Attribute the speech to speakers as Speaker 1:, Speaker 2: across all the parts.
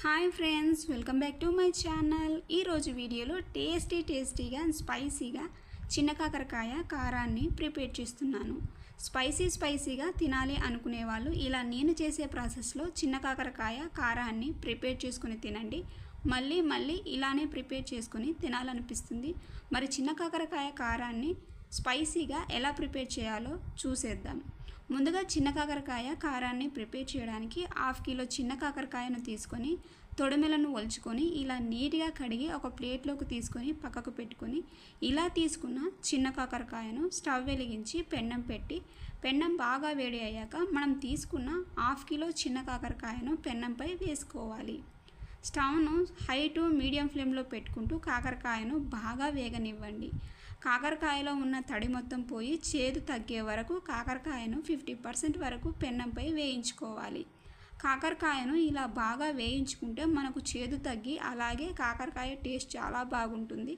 Speaker 1: Hi friends welcome back to my channel ఈరోజు వీడియోలో tasty టేస్టీగా అండ్ స్పైసీగా చిన్న కాకరకాయ కారాన్ని ప్రిపేర్ చేస్తున్నాను. స్పైసీ స్పైసీగా తినాలి అనుకునే వాళ్ళు ఇలా నేను చేసే ప్రాసెస్లో చిన్న కాకరకాయ కారాన్ని ప్రిపేర్ చేసుకుని తినండి. మళ్ళీ మళ్ళీ ఇలానే ప్రిపేర్ చేసుకుని తినాలనిపిస్తుంది. మరి చిన్న కాకరకాయ కారాన్ని స్పైసీగా ఎలా ప్రిపేర్ చేయాలో చూసేద్దాం. ముందుగా చిన్న కాకరకాయ కారాన్ని ప్రిపేర్ చేయడానికి హాఫ్ కిలో చిన్న కాకరకాయను తీసుకొని తొడిమెలను ఒలుచుకొని ఇలా నీట్గా కడిగి ఒక ప్లేట్లోకి తీసుకొని పక్కకు పెట్టుకొని ఇలా తీసుకున్న చిన్న కాకరకాయను స్టవ్ వెలిగించి పెన్నం పెట్టి పెన్నం బాగా వేడి అయ్యాక మనం తీసుకున్న హాఫ్ కిలో చిన్న కాకరకాయను పెన్నంపై వేసుకోవాలి. స్టవ్ను హై టు మీడియం ఫ్లేమ్లో పెట్టుకుంటూ కాకరకాయను బాగా వేగనివ్వండి. కాకరకాయలో ఉన్న తడి మొత్తం పోయి చేదు తగ్గే వరకు కాకరకాయను ఫిఫ్టీ పర్సెంట్ వరకు పెన్నంపై వేయించుకోవాలి. కాకరకాయను ఇలా బాగా వేయించుకుంటే మనకు చేదు తగ్గి అలాగే కాకరకాయ టేస్ట్ చాలా బాగుంటుంది.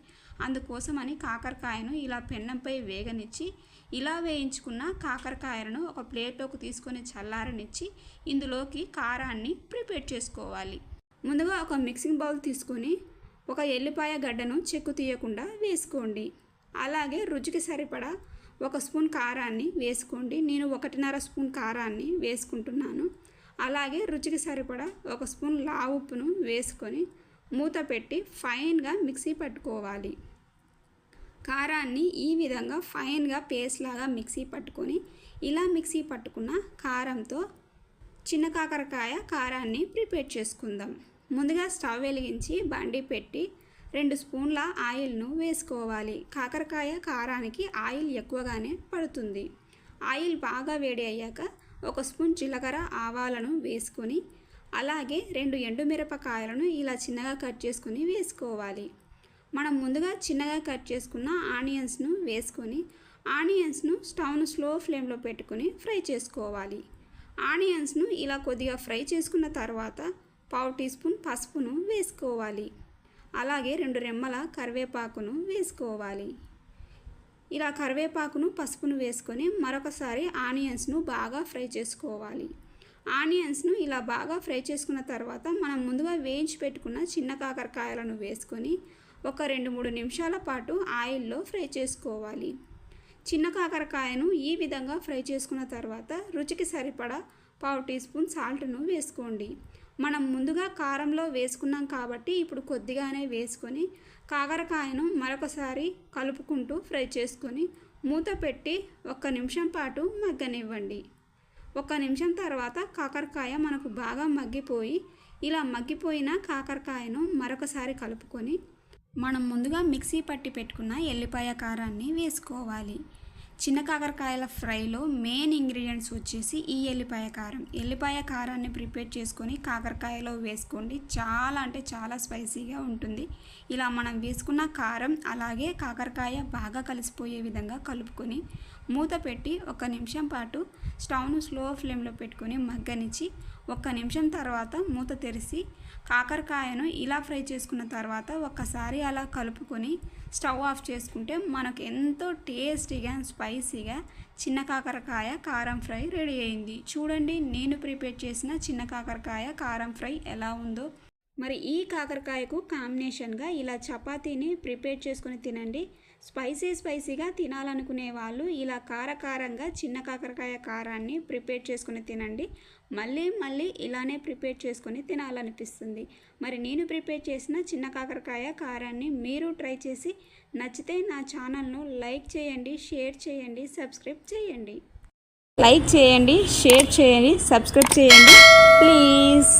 Speaker 1: అందుకోసమని కాకరకాయను ఇలా పెన్నంపై వేగనిచ్చి ఇలా వేయించుకున్న కాకరకాయలను ఒక ప్లేట్లోకి తీసుకొని చల్లారనిచ్చి ఇందులోకి కారాన్ని ప్రిపేర్ చేసుకోవాలి. ముందుగా ఒక మిక్సింగ్ బౌల్ తీసుకొని ఒక ఎల్లిపాయ గడ్డను చెక్కు తీయకుండా వేసుకోండి. అలాగే రుచికి సరిపడా ఒక స్పూన్ కారాన్ని వేసుకోండి. నేను ఒకటిన్నర స్పూన్ కారాన్ని వేసుకుంటున్నాను. అలాగే రుచికి సరిపడా ఒక స్పూన్ లావు ఉప్పును వేసుకొని మూత పెట్టి ఫైన్గా మిక్సీ పట్టుకోవాలి. కారాన్ని ఈ విధంగా ఫైన్గా పేస్ట్ లాగా మిక్సీ పట్టుకొని ఇలా మిక్సీ పట్టుకున్న కారంతో చిన్న కాకరకాయ కారాన్ని ప్రిపేర్ చేసుకుందాం. ముందుగా స్టవ్ వెలిగించి బండి పెట్టి రెండు స్పూన్ల ఆయిల్ను వేసుకోవాలి. కాకరకాయ కారానికి ఆయిల్ ఎక్కువగానే పడుతుంది. ఆయిల్ బాగా వేడి అయ్యాక ఒక స్పూన్ జీలకర్ర ఆవాలను వేసుకొని అలాగే రెండు ఎండుమిరపకాయలను ఇలా చిన్నగా కట్ చేసుకొని వేసుకోవాలి. మనం ముందుగా చిన్నగా కట్ చేసుకున్న ఆనియన్స్ను వేసుకొని ఆనియన్స్ను స్టవ్ను స్లో ఫ్లేమ్లో పెట్టుకొని ఫ్రై చేసుకోవాలి. ఆనియన్స్ను ఇలా కొద్దిగా ఫ్రై చేసుకున్న తర్వాత పావు టీ స్పూన్ పసుపును వేసుకోవాలి. అలాగే రెండు రెమ్మల కరివేపాకును వేసుకోవాలి. ఇలా కరివేపాకును పసుపును వేసుకొని మరొకసారి ఆనియన్స్ను బాగా ఫ్రై చేసుకోవాలి. ఆనియన్స్ను ఇలా బాగా ఫ్రై చేసుకున్న తర్వాత మనం ముందుగా వేయించి పెట్టుకున్న చిన్న కాకరకాయలను వేసుకొని ఒక రెండు మూడు నిమిషాల పాటు ఆయిల్లో ఫ్రై చేసుకోవాలి. చిన్న కాకరకాయను ఈ విధంగా ఫ్రై చేసుకున్న తర్వాత రుచికి సరిపడా పావు టీ స్పూన్ సాల్ట్ను వేసుకోండి. మనం ముందుగా కారంలో వేసుకున్నాం కాబట్టి ఇప్పుడు కొద్దిగానే వేసుకొని కాకరకాయను మరొకసారి కలుపుకుంటూ ఫ్రై చేసుకొని మూత పెట్టి ఒక్క నిమిషం పాటు మగ్గనివ్వండి. ఒక నిమిషం తర్వాత కాకరకాయ మనకు బాగా మగ్గిపోయి ఇలా మగ్గిపోయిన కాకరకాయను మరొకసారి కలుపుకొని మనం ముందుగా మిక్సీ పట్టి పెట్టుకున్న ఎల్లిపాయ కారాన్ని వేసుకోవాలి. చిన్న కాకరకాయల ఫ్రైలో మెయిన్ ఇంగ్రీడియంట్స్ వచ్చేసి ఈ ఎల్లిపాయ కారం. ఎల్లిపాయ కారాన్ని ప్రిపేర్ చేసుకొని కాకరకాయలో వేసుకోండి. చాలా అంటే చాలా స్పైసీగా ఉంటుంది. ఇలా మనం వేసుకున్న కారం అలాగే కాకరకాయ బాగా కలిసిపోయే విధంగా కలుపుకొని మూత పెట్టి ఒక నిమిషం పాటు స్టవ్ను స్లో ఫ్లేమ్లో పెట్టుకొని మగ్గనిచ్చి ఒక్క నిమిషం తర్వాత మూత తెరిచి కాకరకాయను ఇలా ఫ్రై చేసుకున్న తర్వాత ఒక్కసారి అలా కలుపుకొని స్టవ్ ఆఫ్ చేసుకుంటే మనకు ఎంతో టేస్టీగా స్పైసీగా చిన్న కాకరకాయ కారం ఫ్రై రెడీ అయింది. చూడండి నేను ప్రిపేర్ చేసిన చిన్న కాకరకాయ కారం ఫ్రై ఎలా ఉందో. మరి ఈ కాకరకాయకు కాంబినేషన్గా ఇలా చపాతీని ప్రిపేర్ చేసుకొని తినండి. స్పైసీ స్పైసీగా తినాలనుకునే వాళ్ళు ఇలా కారకారంగా చిన్న కాకరకాయ కారాన్ని ప్రిపేర్ చేసుకుని తినండి. మళ్ళీ మళ్ళీ ఇలానే ప్రిపేర్ చేసుకొని తినాలనిపిస్తుంది. మరి నేను ప్రిపేర్ చేసిన చిన్న కాకరకాయ కారాన్ని మీరు ట్రై చేసి నచ్చితే నా ఛానల్ను లైక్ చేయండి షేర్ చేయండి సబ్స్క్రైబ్ చేయండి. లైక్ చేయండి షేర్ చేయండి సబ్స్క్రైబ్ చేయండి. ప్లీజ్.